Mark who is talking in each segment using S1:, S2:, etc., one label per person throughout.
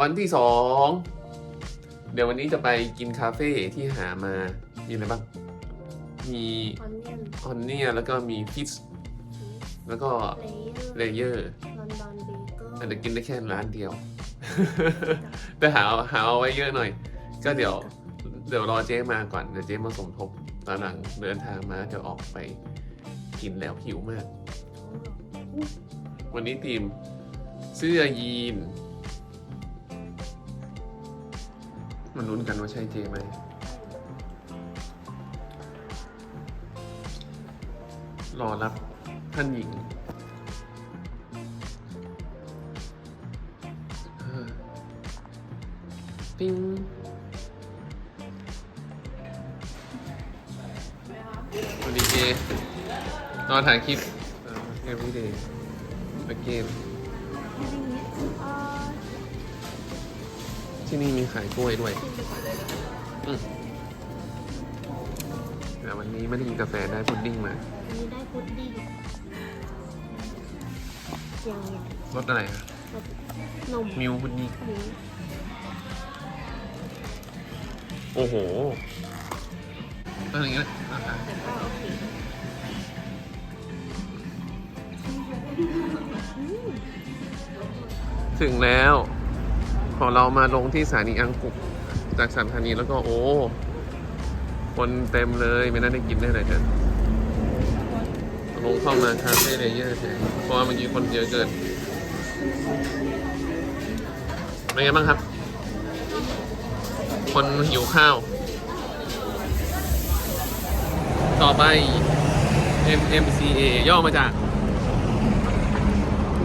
S1: วันที่สองเดี๋ยววันนี้จะไปกินคาเฟ่ที่หามามีอะไรบ้าง มี
S2: ออนเนียน
S1: ออนเนียแล้วก็มีฟิชแล้วก็
S2: เลเยอร์
S1: เลเยอร์
S2: ลอนดอนเบเกิล
S1: อาจจะกินได้แค่ร้านเดียว แต่หาเอาหาเอาไว้เยอะหน่อย ก็เดี๋ยวเดี๋ยวรอเจ๊มาก่อนเดี๋ยวเจ๊มาสมทบตอนหลังเดินทางมาจะออกไปกินแล้วหิวมาก วันนี้ทีมเสื้อยีน มันลุ้นกันว่าใช่เจไหมรอรับท่านหญิงเออปิ้งสวัสดีเจรอถ่ายคลิปเอฟวีเดย์เกม ที่นี่มีขายกล้วยด้วยอืมแต่วันนี้ไม่ได้กินกาแฟได้พุดดิ้งมา
S2: อันนี้ได้พุดดิ้งยังไง
S1: รสอะไรอะ
S2: นม
S1: มิวพุดดิ้ง
S2: หมู
S1: โอ้โหอะไรอย่างเงี้ยอะ
S2: แต่ก็โอเคอืม
S1: ถึงแล้ว พอเรามาลงที่สถานีอังกุกจากสถานีแล้วก็โอ้คนเต็มเลยไม่น่าได้กินได้เลยกันลงเข้ามาคาเฟ่เลเยอร์แทนเพราะว่าเมื่อกี้คนเยอะเกินเป็นไงบ้างครับ คนหิวข้าว ต่อไป MMCA ย่อมาจาก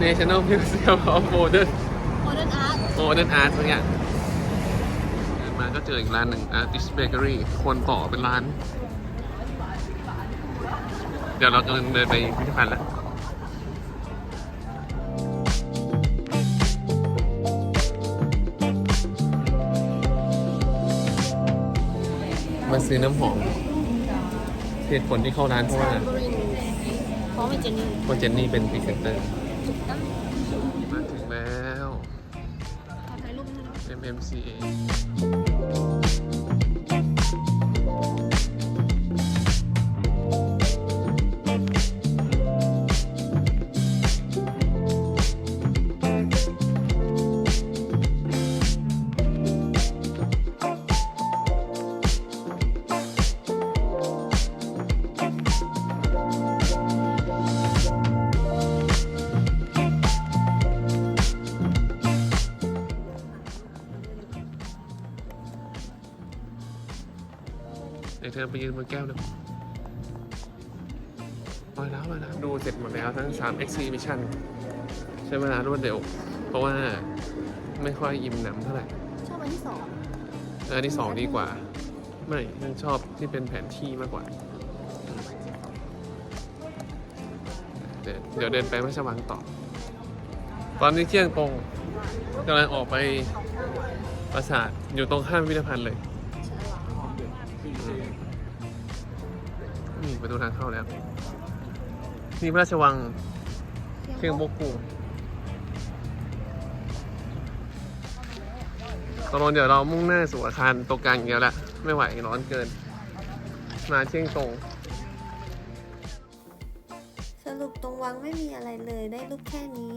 S1: National Museum of Modern
S2: โม เดิร์นอาร์ต
S1: Modern Art อะไรเงี้ยเดินมาก็เจออีกร้านหนึ่ง Artist Bakery คนต่อเป็นร้าน เดี๋ยวเรากำลังเดินไปพิพิธภัณฑ์แล้วมาซื้อน้ำหอมเหตุผลที่เข้าร้านเพราะว่า
S2: บรินเพราะมันจะนี่
S1: คนเจนนี่เป็นพรีเซนเตอร์
S2: รู
S1: ธอไปยืนบนแก้วหนึ่งมาแล้วมาแล้วดูเสร็จหมดแล้วทั้ง 3 exhibition ใช้เวลารวดเร็ว เพราะว่าไม่ค่อยอิ่มหนำเท่าไหร่
S2: ชอบอันที่สอง
S1: เออที่สองดีกว่า ไม่ฉันชอบที่เป็นแผนที่มากกว่าอืมเดี๋ยวเดี๋ยวเดินไปไม่ชวังต่อ ตอนนี้เที่ยงตรงกำลังออกไปปราสาทอยู่ตรงข้ามพิพิธภัณฑ์เลย นี่ประตูทางเข้าแล้ว นี่พระราชวังเชียงโบกูตกลงเดี๋ยวเรามุ่งหน้าสู่อาคารโตกลางอย่างเดียวละ ไม่ไหวร้อนเกิน มาเชียงตง
S2: สรุปตรงวังไม่มีอะไรเลยได้รูปแค่นี้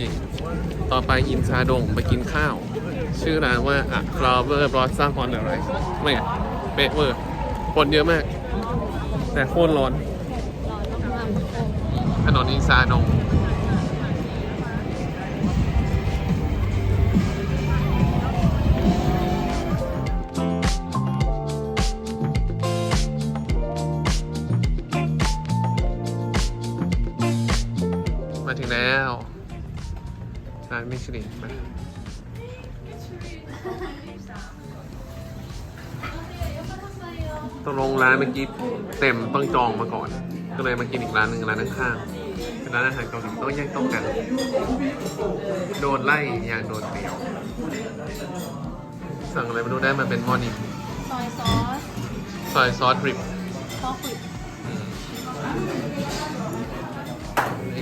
S1: ยิงต่อไปอินซาดงไปกินข้าว ชื่อร้านว่าอะคลาเวอร์บลอสซัมออนอะไรไม่อะเป๊ะเวอร์คนเยอะมาก แต่โคตรร้อนถนนอินซาดงมาถึงแล้วร้านมิชลินมา ตกลงร้านเมื่อกี้เต็มต้องจองมาก่อน ก็เลยมากินอีกร้านหนึ่งร้านข้างๆเป็นร้านอาหารเกาหลีต้องแยกโต๊ะกัน โดนไล่อย่างโดนเตียว สั่งอะไรไม่รู้ได้มาเป็นมอร์นิ่ง
S2: ซอยซอส
S1: ซอยซอสดริป
S2: ซอสควิด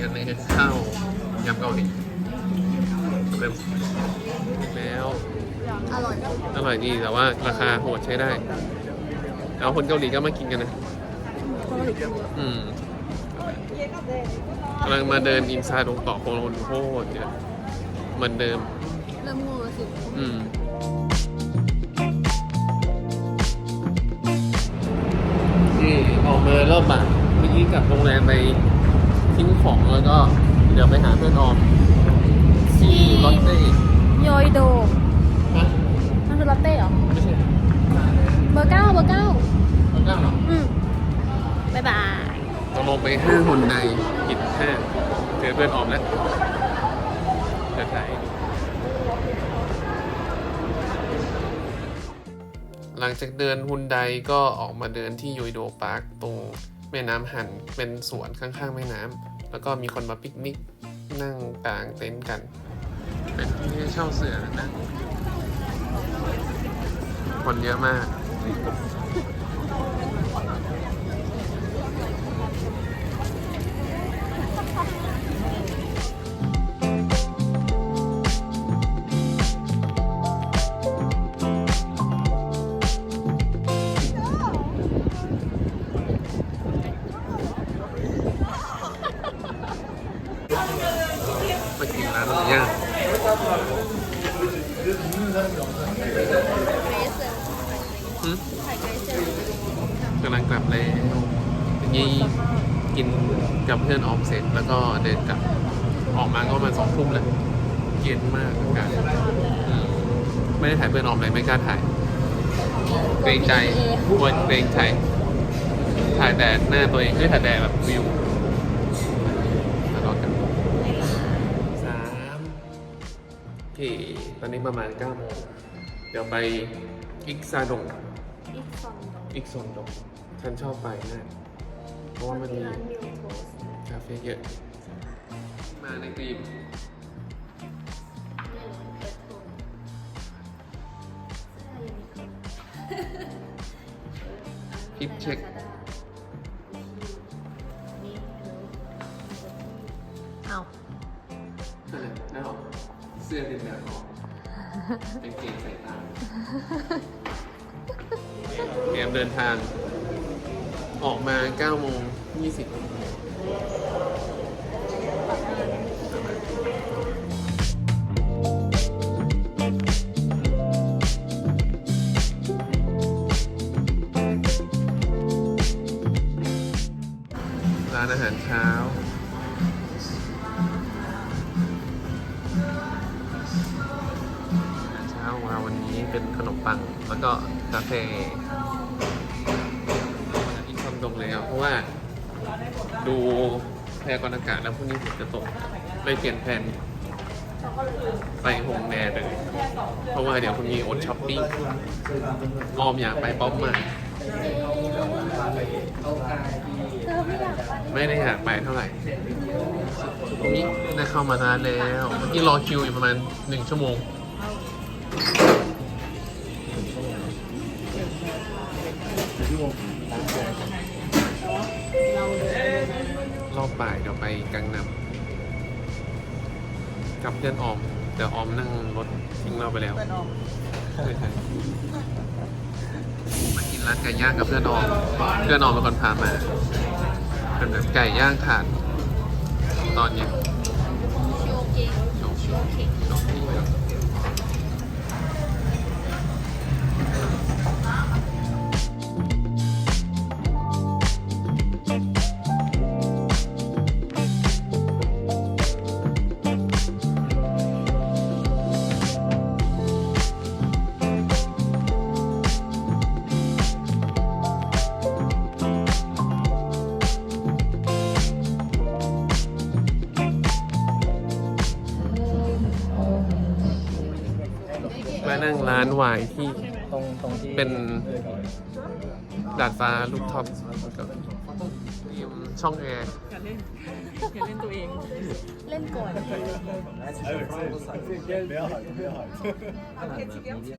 S1: อันหนึงคือข้าวยำเกาหลีเริ่มแล้ว
S2: อร่อย
S1: อร่อยดีแต่ว่าราคาโหดใช้ได้ แล้วคนเกาหลีก็มากินกันนะ อืมกำลังมาเดินอินซาดงเกาะโคโลนโคตรเยอะเหมือนเดิม
S2: เริ่มงูแล้วสิ
S1: อืม นี่ออกมารอบบ่ายเมื่อกี้กลับโรงแรมไปทิ้งของแล้วก็เดี๋ยวไปหาเพื่อนออม
S2: ห้า
S1: คนในผิดห้าเจอเพื่อนออมแล้วเดินถ่ายหลังจากเดินฮุนไดก็ออกมาเดินที่โยโดพาร์คตรงแม่น้ำหันเป็นสวนข้างๆ แม่น้ำแล้วก็มีคนมาปิกนิกนั่งกลางเต็นท์กัน เป็นที่ให้เช่าเสือนะ คนเยอะมาก เมื่อกี้กินกับเพื่อนออมเสร็จแล้วก็เดินกลับออกมาก็ประมาณสองทุ่มแหละเย็นมากอากาศอืมไม่ได้ถ่ายเพื่อนออมเลยไม่กล้าถ่าย เกรงใจกลัวเกรงใจถ่ายแต่หน้าตัวเองไม่ถ่ายแต่แบบวิวทะเลาะกันสามโอเคตอนนี้ประมาณ9โมงเดี๋ยวไปอิกซาดง
S2: อีกสอง
S1: อิกซอนดงฉันชอบไปนะเพ ราะว่ามันมี
S2: ร้านมิวโทส
S1: คาเฟ่เยอะ มาในทีมคิดเช็ค
S2: เอา
S1: แล้วเสื้อเป็นแบบออกเป็นเกงใส่ตามเตรียมเดินทาง ออกมา9โมง20ร้านอาหารเช้า อาหารเช้าของเราวันนี้เป็นขนมปัง แล้วก็กาแฟ ตรงเลยครับ เพราะว่าดูแพยากรอากาศแล้วพรุ่งนี้ฝนจะตกเลยเปลี่ยนแผนไปโฮมแนเลยเพราะว่าเดี๋ยวพรุ่งนี้อดช้อปปิ้งออมอยากไปป๊อปมา
S2: ไม่อยาไม่
S1: ได้อยากไปเท่าไหร่ตรงนี่ได้เข้ามาร้านแล้วเมื่อกี้รอคิวอยู่ประมาณหนึ่งชั่วโมง รอบบ่ายเดี๋ยวไปกังนำกับเพื่อนออม แต่ออมนั่งรถทิ้งเราไปแล้วไม่ใช่มากินร้านไก่ย่างกับเพื่อนออม เพื่อนออมเป็นคนพามา เป็นแบบไก่ย่างถ่านตอนเย็น
S2: โชเกง
S1: โชว์โช มานั่งร้านวายที่
S3: ตรงตรงที่
S1: เป็นดาดฟ้าลูกท็อปกับทีมช่องแอร์
S4: อย่าเล่นอย่าเล่นตัวเอง
S2: เล่นก่อน
S3: ขนาดนี้